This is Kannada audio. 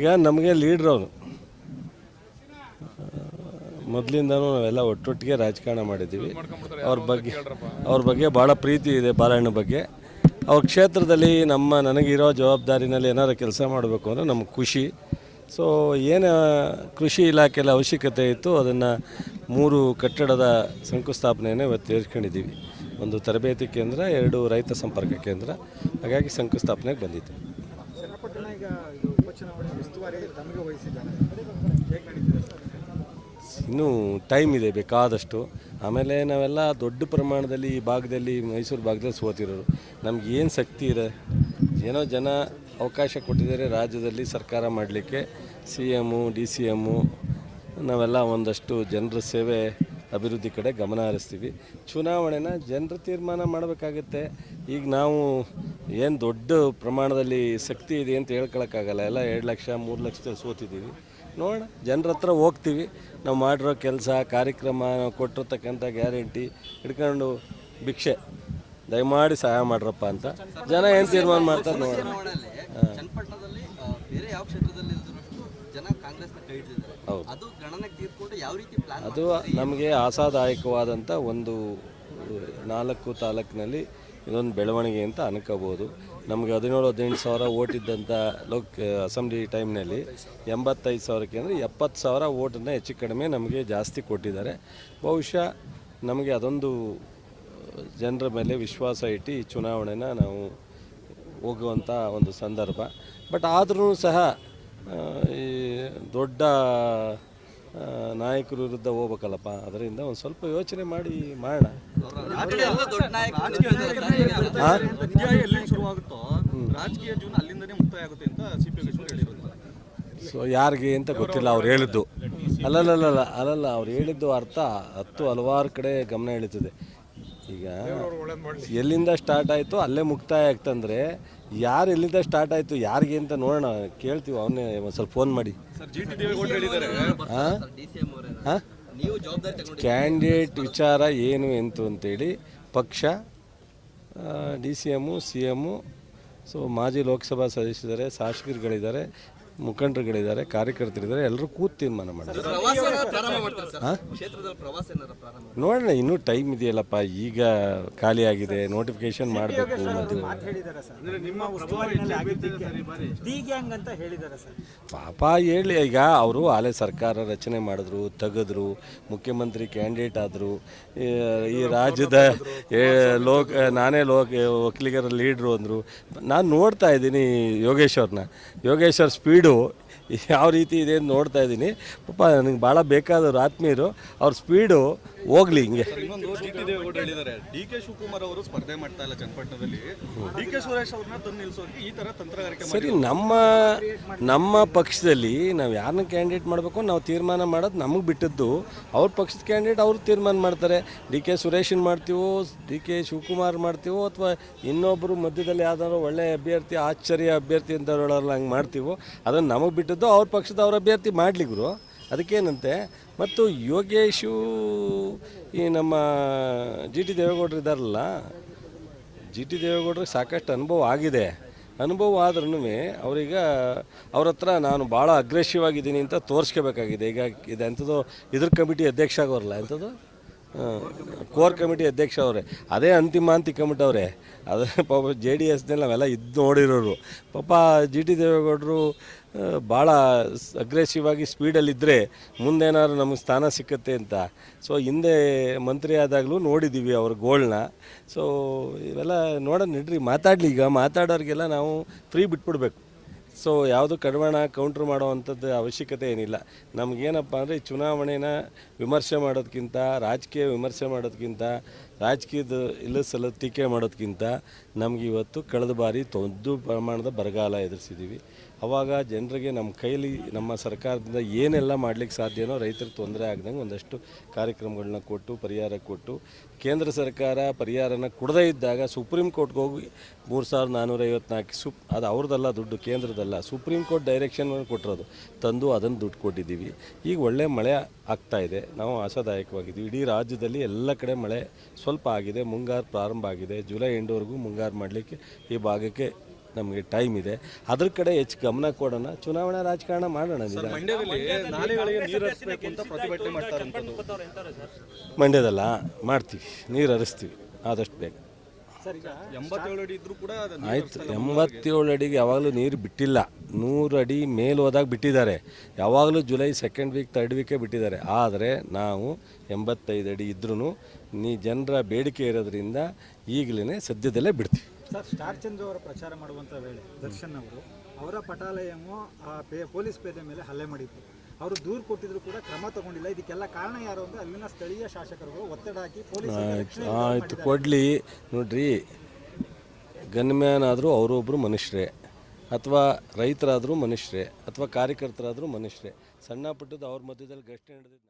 ಈಗ ನಮಗೆ ಲೀಡ್ರ್ ಅವನು. ಮೊದಲಿಂದನೂ ನಾವೆಲ್ಲ ಒಟ್ಟೊಟ್ಟಿಗೆ ರಾಜಕಾರಣ ಮಾಡಿದ್ದೀವಿ. ಅವ್ರ ಬಗ್ಗೆ ಅವ್ರ ಬಗ್ಗೆ ಭಾಳ ಪ್ರೀತಿ ಇದೆ ಬಾಲಣ್ಣ ಬಗ್ಗೆ. ಅವ್ರ ಕ್ಷೇತ್ರದಲ್ಲಿ ನಮ್ಮ ನನಗಿರೋ ಜವಾಬ್ದಾರಿನಲ್ಲಿ ಏನಾರು ಕೆಲಸ ಮಾಡಬೇಕು ಅಂದರೆ ನಮಗೆ ಖುಷಿ. ಸೊ ಏನು ಕೃಷಿ ಇಲಾಖೆಯಲ್ಲಿ ಅವಶ್ಯಕತೆ ಇತ್ತು, ಅದನ್ನು ಮೂರು ಕಟ್ಟಡದ ಶಂಕುಸ್ಥಾಪನೆಯನ್ನು ಇವತ್ತು ಏರ್ಕೊಂಡಿದ್ದೀವಿ ಒಂದು ತರಬೇತಿ ಕೇಂದ್ರ, ಎರಡು ರೈತ ಸಂಪರ್ಕ ಕೇಂದ್ರ. ಹಾಗಾಗಿ ಶಂಕುಸ್ಥಾಪನೆಗೆ ಬಂದಿತ್ತು ನಡೀತಿದೆ ಇನ್ನೂ ಟೈಮ್ ಇದೆ, ಬೇಕಾದಷ್ಟು. ಆಮೇಲೆ ನಾವೆಲ್ಲ ದೊಡ್ಡ ಪ್ರಮಾಣದಲ್ಲಿ ಈ ಭಾಗದಲ್ಲಿ, ಮೈಸೂರು ಭಾಗದಲ್ಲಿ ಸೋತಿರೋರು. ನಮ್ಗೆ ಏನು ಶಕ್ತಿ ಇದೆ? ಏನೋ ಜನ ಅವಕಾಶ ಕೊಟ್ಟಿದ್ದಾರೆ ರಾಜ್ಯದಲ್ಲಿ ಸರ್ಕಾರ ಮಾಡಲಿಕ್ಕೆ. C M D C M ನಾವೆಲ್ಲ ಒಂದಷ್ಟು ಜನರ ಸೇವೆ ಅಭಿವೃದ್ಧಿ ಕಡೆ ಗಮನ ಹರಿಸ್ತೀವಿ. ಚುನಾವಣೆನ ಜನರು ತೀರ್ಮಾನ ಮಾಡಬೇಕಾಗತ್ತೆ. ಈಗ ನಾವು ಏನು ದೊಡ್ಡ ಪ್ರಮಾಣದಲ್ಲಿ ಶಕ್ತಿ ಇದೆ ಅಂತ ಹೇಳ್ಕೊಳಕ್ಕಾಗಲ್ಲ. ಎಲ್ಲ ಎರಡು ಲಕ್ಷ, ಮೂರು ಲಕ್ಷದಲ್ಲಿ ಸೋತಿದ್ದೀವಿ. ನೋಡೋಣ. ಜನರ ಹತ್ರ ಹೋಗ್ತೀವಿ. ನಾವು ಮಾಡಿರೋ ಕೆಲಸ, ಕಾರ್ಯಕ್ರಮ, ನಾವು ಕೊಟ್ಟಿರ್ತಕ್ಕಂಥ ಗ್ಯಾರಂಟಿ ಹಿಡ್ಕೊಂಡು ಭಿಕ್ಷೆ. ದಯಮಾಡಿ ಸಹಾಯ ಮಾಡ್ರಪ್ಪ ಅಂತ. ಜನ ಏನು ತೀರ್ಮಾನ ಮಾಡ್ತಾರೆ ನೋಡೋಣ ಚುನಾವಣೆಯಲ್ಲಿ ಚನ್ನಪಟ್ಟಣದಲ್ಲಿ ಆ, ಬೇರೆ ಯಾವ ಕ್ಷೇತ್ರದಲ್ಲಿ ಇರೋದಷ್ಟು ಜನ ಕಾಂಗ್ರೆಸ್ನ ಕೈ ಹಿಡಿದಿದ್ದಾರೆ ಹೌದು. ಅದು ನಮಗೆ ಆಸಾದಾಯಕವಾದಂಥ ಒಂದು ನಾಲ್ಕು ತಾಲೂಕಿನಲ್ಲಿ ಇದೊಂದು ಬೆಳವಣಿಗೆ ಅಂತ ಅನ್ಕೋಬೋದು. ನಮಗೆ ಹದಿನೇಳು ಹದಿನೆಂಟು ಸಾವಿರ ಓಟ್ ಇದ್ದಂಥ ಲೋಕ್ ಅಸೆಂಬ್ಲಿ ಟೈಮ್ನಲ್ಲಿ ಎಂಬತ್ತೈದು ಸಾವಿರಕ್ಕೆ ಅಂದರೆ ಎಪ್ಪತ್ತು ಸಾವಿರ ಓಟನ್ನು ಹೆಚ್ಚು ಕಡಿಮೆ ನಮಗೆ ಜಾಸ್ತಿ ಕೊಟ್ಟಿದ್ದಾರೆ. ಬಹುಶಃ ನಮಗೆ ಅದೊಂದು ಜನರ ಮೇಲೆ ವಿಶ್ವಾಸ ಇಟ್ಟು ಈ ಚುನಾವಣೆನ ನಾವು ಹೋಗುವಂಥ ಒಂದು ಸಂದರ್ಭ. ಬಟ್ ಆದರೂ ಸಹ ಈ ದೊಡ್ಡ ನಾಯಕರ ವಿರುದ್ಧ ಹೋಗ್ಬೇಕಲ್ಲಪ್ಪ. ಅದರಿಂದ ಒಂದು ಸ್ವಲ್ಪ ಯೋಚನೆ ಮಾಡಿ ಮಾಡೋಣ. ಸೊ ಯಾರಿಗೆ ಅಂತ ಗೊತ್ತಿಲ್ಲ ಅವ್ರು ಹೇಳಿದ್ದು. ಅಲ್ಲಲ್ಲ ಅಲ್ಲಲ್ಲ ಅವ್ರು ಹೇಳಿದ್ದು ಅರ್ಥ ಹತ್ತು ಹಲವಾರು ಕಡೆ ಗಮನ ಎಳೀತದೆ ಈಗ ಎಲ್ಲಿಂದ ಸ್ಟಾರ್ಟ್ ಆಯಿತು ಅಲ್ಲೇ ಮುಕ್ತಾಯ ಆಗ್ತಂದ್ರೆ ಯಾರು ಎಲ್ಲಿಂದ ಸ್ಟಾರ್ಟ್ ಆಯಿತು ಯಾರಿಗೆ ಅಂತ ನೋಡೋಣ. ಕೇಳ್ತೀವಿ ಅವನೇ ಒಂದು ಸ್ವಲ್ಪ ಫೋನ್ ಮಾಡಿ. ಕ್ಯಾಂಡಿಡೇಟ್ ವಿಚಾರ ಏನು ಎಂತು ಅಂತೇಳಿ ಪಕ್ಷ D C M C M so ಮಾಜಿ ಲೋಕಸಭಾ ಸದಸ್ಯರಿದ್ದಾರೆ ಶಾಸಕರುಗಳಿದ್ದಾರೆ. ಮುಖಂಡರುಗಳಿದ್ದಾರೆ ಕಾರ್ಯಕರ್ತರಿದ್ದಾರೆ ಎಲ್ಲರೂ ಕೂತು ತೀರ್ಮಾನ ಮಾಡಿದ್ದಾರೆ ಪ್ರವಾಸ ಪ್ರಾರಂಭ ಮಾಡ್ತಾರೆ ಸರ್? ಕ್ಷೇತ್ರದಲ್ಲಿ ಪ್ರವಾಸ ಏನಾದ್ರು ಪ್ರಾರಂಭ ನೋಡೋಣ ಇನ್ನೂ ಟೈಮ್ ಇದೆಯಲ್ಲಪ್ಪ ಈಗ ಖಾಲಿ ಆಗಿದೆ ನೋಟಿಫಿಕೇಶನ್ ಮಾಡಬೇಕು ಮಧ್ಯೆ. ಮಾತು ಹೇಳಿದ್ದಾರೆ ಸರ್. ನಿಮ್ಮ ಉಸ್ತುವಾರಿನಲ್ಲಿ ಆಗಿದ್ದಕ್ಕೆ ಡಿ ಗ್ಯಾಂಗ್ ಅಂತ ಹೇಳಿದ್ದಾರೆ ಸರ್. ಪಾಪ ಹೇಳಿ ಈಗ ಅವರು ಆಲೆ ಸರ್ಕಾರ ರಚನೆ ಮಾಡಿದ್ರು ತೆಗೆದ್ರು ಮುಖ್ಯಮಂತ್ರಿ ಕ್ಯಾಂಡಿಡೇಟ್ ಆದರು ಈ ರಾಜ್ಯದ ಲೋಕ ನಾನೇ ಲೋಕ ವಕೀಲಿಗರ ಲೀಡ್ರು ಅಂದರು. ನಾನು ನೋಡ್ತಾ ಇದ್ದೀನಿ ಯೋಗೇಶ್ವರ್ನ ಯೋಗೇಶ್ವರ್ ಸ್ಪೀಡು mandou ಯಾವ ರೀತಿ ಇದೆ ಅಂತ ನೋಡ್ತಾ ಇದ್ದೀನಿ. ಪಾಪ ನನಗೆ ಭಾಳ ಬೇಕಾದವರು ಆತ್ಮೀಯರು ಅವ್ರ ಸ್ಪೀಡು ಹೋಗ್ಲಿ ಹಿಂಗೆ. ಇನ್ನೊಂದು ಹೇಳಿದ್ದಾರೆ. ಡಿ ಕೆ ಶಿವಕುಮಾರ್ ಅವರು ಸ್ಪರ್ಧೆ ಮಾಡ್ತಾ ಇಲ್ಲ ಚನ್ನಪಟ್ಟಣದಲ್ಲಿ. ಡಿ ಕೆ ಸುರೇಶ್ ಅವ್ರನ್ನ ತಂದು ನಿಲ್ಸೋಕೆ ಈ ತರ ತಂತ್ರಗಾರಿಕೆ ಮಾಡಿ ಸರಿ ನಮ್ಮ ನಮ್ಮ ಪಕ್ಷದಲ್ಲಿ ನಾವು ಯಾರನ್ನ ಕ್ಯಾಂಡಿಡೇಟ್ ಮಾಡಬೇಕು ನಾವು ತೀರ್ಮಾನ ಮಾಡೋದು ನಮಗೆ ಬಿಟ್ಟದ್ದು ಅವ್ರ ಪಕ್ಷದ ಕ್ಯಾಂಡಿಡೇಟ್ ಅವರು ತೀರ್ಮಾನ ಮಾಡ್ತಾರೆ. ಡಿ ಕೆ ಸುರೇಶನ್ ಮಾಡ್ತೀವೋ ಡಿ ಕೆ ಶಿವಕುಮಾರ್ ಮಾಡ್ತೀವೋ ಅಥವಾ ಇನ್ನೊಬ್ಬರು ಮಧ್ಯದಲ್ಲಿ ಯಾವ್ದಾದ್ರು ಒಳ್ಳೆ ಅಭ್ಯರ್ಥಿ ಆಶ್ಚರ್ಯ ಅಭ್ಯರ್ಥಿ ಅಂತ ಹೇಳೋಲ್ಲ ಹಂಗೆ ಮಾಡ್ತೀವೋ ಅದನ್ನು ನಮಗೆ ಬಿಟ್ಟದ್ದು ಅವ್ರ ಪಕ್ಷದ ಅವ್ರ ಅಭ್ಯರ್ಥಿ ಮಾಡ್ಲಿಗ್ರು ಗುರು. ಅದಕ್ಕೇನಂತೆ, ಮತ್ತು ಯೋಗೇಶು ಈ ನಮ್ಮ ಜಿ ಟಿ ದೇವೇಗೌಡರು ಇದ್ದಾರಲ್ಲ ಜಿ ಟಿ ದೇವೇಗೌಡರಿಗೆ ಸಾಕಷ್ಟು ಅನುಭವ ಆಗಿದೆ. ಅನುಭವ ಆದ್ರೂ ಅವರೀಗ ಅವ್ರ ಹತ್ರ ನಾನು ಭಾಳ ಅಗ್ರೆಸಿವ್ ಆಗಿದ್ದೀನಿ ಅಂತ ತೋರಿಸ್ಕೋಬೇಕಾಗಿದೆ. ಈಗ ಇದು ಎಂಥದ್ದು ಇದ್ರ ಕಮಿಟಿ ಅಧ್ಯಕ್ಷ ಆಗೋರಲ್ಲ ಎಂಥದ್ದು ಕೋರ್ ಕಮಿಟಿ ಅಧ್ಯಕ್ಷ ಅವರೇ. ಅದೇ ಅಂತಿಮ ಅಂತಿ ಕಮಿಟಿ ಅವರೇ. ಅದು ಪಾಪ ಜೆ ಡಿ ಎಸ್ನಲ್ಲಿ ನಾವೆಲ್ಲ ಇದ್ದು ನೋಡಿರೋರು. ಪಾಪ ಜಿ ಟಿ ದೇವೇಗೌಡರು ಭಾಳ ಅಗ್ರೆಸಿವ್ ಆಗಿ ಸ್ಪೀಡಲ್ಲಿದ್ದರೆ ಮುಂದೇನಾದ್ರು ನಮಗೆ ಸ್ಥಾನ ಸಿಕ್ಕತ್ತೆ ಅಂತ. ಸೊ ಹಿಂದೆ ಮಂತ್ರಿ ಆದಾಗಲೂ ನೋಡಿದ್ದೀವಿ ಅವ್ರ ಗೋಲ್ನ ಸೊ ಇವೆಲ್ಲ ನೋಡೋಣ ನಡ್ರಿ. ಮಾತಾಡಲಿ ಈಗ. ಮಾತಾಡೋರಿಗೆಲ್ಲ ನಾವು ಫ್ರೀ ಬಿಟ್ಬಿಡ್ಬೇಕು. ಸೊ ಯಾವುದು ಕಡಿವಾಣ ಕೌಂಟ್ರ್ ಮಾಡುವಂಥದ್ದು ಅವಶ್ಯಕತೆ ಏನಿಲ್ಲ. ನಮಗೇನಪ್ಪ ಅಂದರೆ ಈ ಚುನಾವಣೆನ ವಿಮರ್ಶೆ ಮಾಡೋದಕ್ಕಿಂತ ರಾಜಕೀಯ ವಿಮರ್ಶೆ ಮಾಡೋದಕ್ಕಿಂತ ರಾಜಕೀಯದ ಇಲ್ಲ ಸಲ ಟೀಕೆ ಮಾಡೋದಕ್ಕಿಂತ ನಮ್ಗೆ ಇವತ್ತು ಕಳೆದ ಬಾರಿ ದೊಡ್ಡ ಪ್ರಮಾಣದ ಬರಗಾಲ ಎದುರಿಸಿದ್ದೀವಿ ಅವಾಗ ಜನರಿಗೆ ನಮ್ಮ ಕೈಲಿ ನಮ್ಮ ಸರ್ಕಾರದಿಂದ ಏನೆಲ್ಲ ಮಾಡ್ಲಿಕ್ಕೆ ಸಾಧ್ಯನೋ ರೈತರಿಗೆ ತೊಂದರೆ ಆಗ್ದಂಗೆ ಒಂದಷ್ಟು ಕಾರ್ಯಕ್ರಮಗಳನ್ನ ಕೊಟ್ಟು, ಪರಿಹಾರ ಕೊಟ್ಟು, ಕೇಂದ್ರ ಸರ್ಕಾರ ಪರಿಹಾರನ ಕೊಡದೇ ಇದ್ದಾಗ ಸುಪ್ರೀಂ ಕೋರ್ಟ್ಗೆ ಹೋಗಿ ಮೂರು ಸಾವಿರದ ನಾನ್ನೂರೈವತ್ನಾಲ್ಕು ಸುಪ್, ಅದು ಅವ್ರದ್ದಲ್ಲ ದುಡ್ಡು, ಕೇಂದ್ರದಲ್ಲ, ಸುಪ್ರೀಂ ಕೋರ್ಟ್ ಡೈರೆಕ್ಷನ್ ಕೊಟ್ಟಿರೋದು. ತಂದು ಅದನ್ನು ದುಡ್ಡು ಕೊಟ್ಟಿದ್ದೀವಿ. ಈಗ ಒಳ್ಳೆ ಮಳೆ ಆಗ್ತಾ ಇದೆ. ನಾವು ಆಶಾದಾಯಕವಾಗಿದ್ದೀವಿ. ಇಡೀ ರಾಜ್ಯದಲ್ಲಿ ಎಲ್ಲ ಕಡೆ ಮಳೆ ಸ್ವಲ್ಪ ಆಗಿದೆ. ಮುಂಗಾರು ಪ್ರಾರಂಭ ಆಗಿದೆ. ಜುಲೈ ಎಂಡ್ವರೆಗೂ ಮುಂಗಾರು ಮಾಡಲಿಕ್ಕೆ ಈ ಭಾಗಕ್ಕೆ ನಮಗೆ ಟೈಮ್ ಇದೆ. ಅದ್ರ ಕಡೆ ಹೆಚ್ಚು ಗಮನ ಕೊಡೋಣ. ಚುನಾವಣಾ ರಾಜಕಾರಣ ಮಾಡೋಣ. ಮಂಡ್ಯದಲ್ಲಿ ನಾಲೆಗಳಿಗೆ ನೀರು ಹರಿಸಬೇಕು ಅಂತ ಪ್ರತಿಭಟನೆ ಮಾಡ್ತಾರೆ ಮಂಡ್ಯದಲ್ಲ ಮಾಡ್ತೀವಿ. ನೀರು ಹರಿಸ್ತೀವಿ. ಆದಷ್ಟು ಬೇಗ. ಸರ್ ಈಗ ಎಂಬತ್ತೇಳು ಅಡಿ ಇದ್ರೂ ಕೂಡ ಅದು ನೀರು ಆಯ್ತು. ಎಂಬತ್ತೇಳು ಅಡಿಗೆ ಯಾವಾಗಲೂ ನೀರು ಬಿಟ್ಟಿಲ್ಲ. ನೂರು ಅಡಿ ಮೇಲೆ ಹೋದಾಗ ಬಿಟ್ಟಿದ್ದಾರೆ. ಯಾವಾಗಲೂ ಜುಲೈ ಸೆಕೆಂಡ್ ವೀಕ್ ತರ್ಡ್ ವೀಕೇ ಬಿಟ್ಟಿದ್ದಾರೆ. ಆದರೆ ನಾವು ಎಂಬತ್ತೈದು ಅಡಿ ಇದ್ರೂ ನೀ ಜನರ ಬೇಡಿಕೆ ಇರೋದ್ರಿಂದ ಈಗಲೇ ಸದ್ಯದಲ್ಲೇ ಬಿಡ್ತೀವಿ. ಸರ್ ಸ್ಟಾರ್ ಚಂದ್ರ ಅವರ ಪ್ರಚಾರ ಮಾಡುವಂಥ ವೇಳೆ ದರ್ಶನ್ ಅವರು ಅವರ ಪಟಾಲಯವು ಆ ಪೇ ಪೊಲೀಸ್ ಪೇದೆ ಮೇಲೆ ಹಲ್ಲೆ ಮಾಡಿದ್ರು. ಅವರು ದೂರು ಕೊಟ್ಟಿದ್ರು ಕೂಡ ಕ್ರಮ ತಗೊಂಡಿಲ್ಲ. ಇದಕ್ಕೆಲ್ಲ ಕಾರಣ ಯಾರು ಅಂದ್ರೆ ಅಲ್ಲಿನ ಸ್ಥಳೀಯ ಶಾಸಕರುಗಳು ಒತ್ತಡ ಹಾಕಿ ಪೊಲೀಸ್ ಆಯಿತು ಕೊಡಲಿ. ನೋಡ್ರಿ ಗನ್ಮ್ಯಾನ್ ಆದರೂ ಅವರೊಬ್ಬರು ಮನುಷ್ಯರೇ. ಅಥವಾ ರೈತರಾದರೂ ಮನುಷ್ಯರೇ ಅಥವಾ ಕಾರ್ಯಕರ್ತರಾದರೂ ಮನುಷ್ಯರೇ. ಸಣ್ಣ ಪುಟ್ಟದ್ದು ಅವ್ರ ಮಧ್ಯದಲ್ಲಿ ಗಷ್ಟಿ ನಡೆದಿದ್ದು